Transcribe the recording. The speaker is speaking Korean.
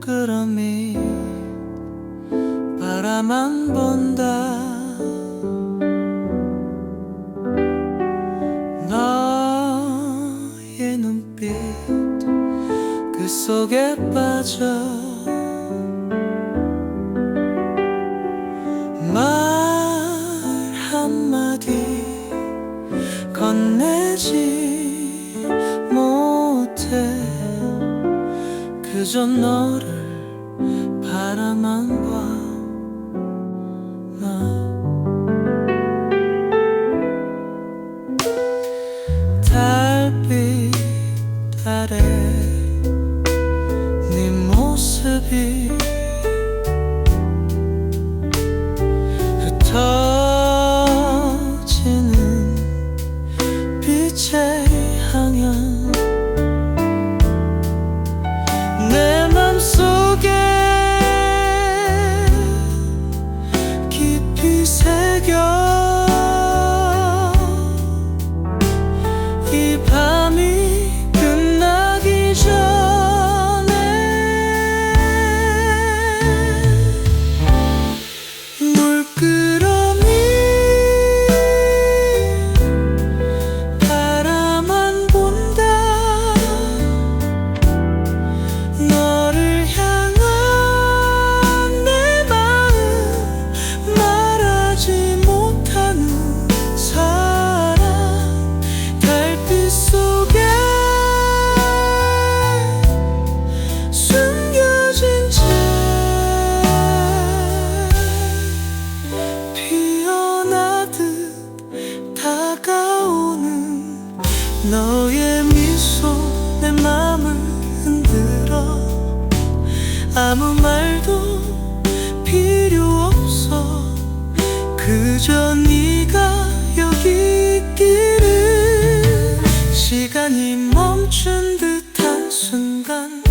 물끄러미 바라만 본다. 너의 눈빛 그 속에 빠져. 말 한마디 건네지 그저 너를 바라만 봐 나. 달빛 아래 네 모습이 期盼。 너의 미소 내 맘을 흔들어. 아무 말도 필요 없어. 그저 네가 여기 있기를. 시간이 멈춘 듯한 순간